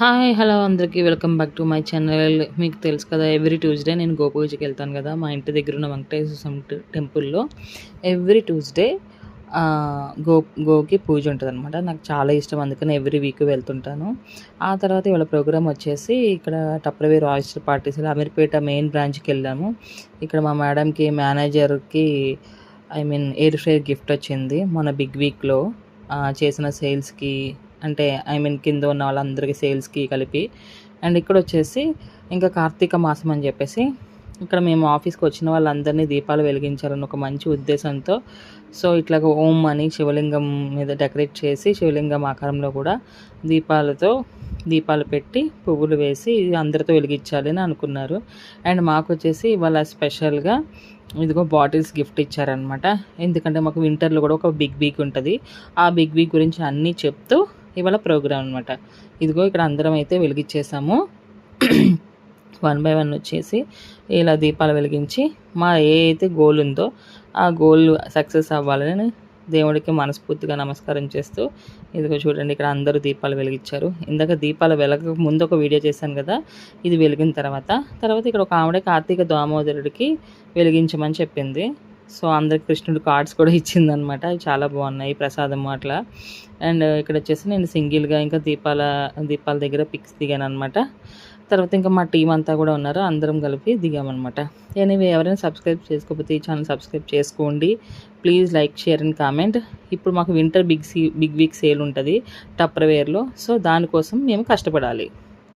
Hi hello అందరికీ. Welcome back to my channel. మీకు తెలుసు కదా ఎవ్రీ ట్యూస్డే నేను గోపూజకి వెళ్తాను కదా మా ఇంటి దగ్గర ఉన్న వెంకటేశ్వర స్వామి టెంపుల్లో. ఎవ్రీ ట్యూస్డే గో గోకి పూజ ఉంటుంది అనమాట నాకు చాలా ఇష్టం అందుకని ఎవ్రీ వీక్ వెళ్తుంటాను. ఆ తర్వాత ఇవాళ ప్రోగ్రామ్ వచ్చేసి ఇక్కడ Tupperware Oyster Parties Ameerpet main బ్రాంచ్కి వెళ్ళాము. ఇక్కడ మా మేడంకి మేనేజర్కి I mean air fryer gift వచ్చింది మన బిగ్ వీక్లో. చేసిన సేల్స్కి అంటే ఐ మీన్ కింద ఉన్న వాళ్ళందరికీ సేల్స్కి కలిపి. అండ్ ఇక్కడ వచ్చేసి ఇంకా కార్తీక మాసం అని చెప్పేసి ఇక్కడ మేము ఆఫీస్కి వచ్చిన వాళ్ళందరినీ దీపాలు వెలిగించాలని ఒక మంచి ఉద్దేశంతో. సో ఇట్లా ఓం అని శివలింగం మీద డెకరేట్ చేసి శివలింగం ఆకారంలో కూడా దీపాలతో దీపాలు పెట్టి పువ్వులు వేసి అందరితో వెలిగించాలి అని అనుకున్నారు. అండ్ మాకు వచ్చేసి ఇవాళ స్పెషల్గా ఇదిగో బాటిల్స్ గిఫ్ట్ ఇచ్చారనమాట ఎందుకంటే మాకు వింటర్లో కూడా ఒక బిగ్ వీక్ ఉంటుంది. ఆ బిగ్ వీక్ గురించి అన్నీ చెప్తూ ఇవాళ ప్రోగ్రామ్ అనమాట ఇదిగో ఇక్కడ అందరం అయితే వెలిగించేసాము వన్ బై వన్ వచ్చేసి ఇలా దీపాలు వెలిగించి మా ఏ అయితే గోల్ ఉందో ఆ గోల్ సక్సెస్ అవ్వాలని దేవుడికి మనస్ఫూర్తిగా నమస్కారం చేస్తూ ఇదిగో చూడండి ఇక్కడ అందరూ దీపాలు వెలిగించారు. ఇందాక దీపాలు వెలగక ముందు ఒక వీడియో చేశాను కదా ఇది వెలిగిన తర్వాత. తర్వాత ఇక్కడ ఒక ఆవిడ కార్తీక దామోదరుడికి వెలిగించమని చెప్పింది. సో అందరికి కృష్ణుడు కార్డ్స్ కూడా ఇచ్చిందనమాట అవి చాలా బాగున్నాయి ప్రసాదం అట్లా. అండ్ ఇక్కడ వచ్చేసి నేను సింగిల్గా ఇంకా దీపాల దీపాల దగ్గర పిక్స్ దిగాను అనమాట తర్వాత ఇంకా మా టీం అంతా కూడా ఉన్నారు అందరం కలిపి దిగామన్నమాట. ఎనీవే ఎవరైనా సబ్స్క్రైబ్ చేసుకోకపోతే ఈ ఛానల్ సబ్స్క్రైబ్ చేసుకోండి. Please like share and comment. ఇప్పుడు మాకు winter big C big week sale ఉంటుంది టప్పర్వేర్లో సో దానికోసం మేము కష్టపడాలి.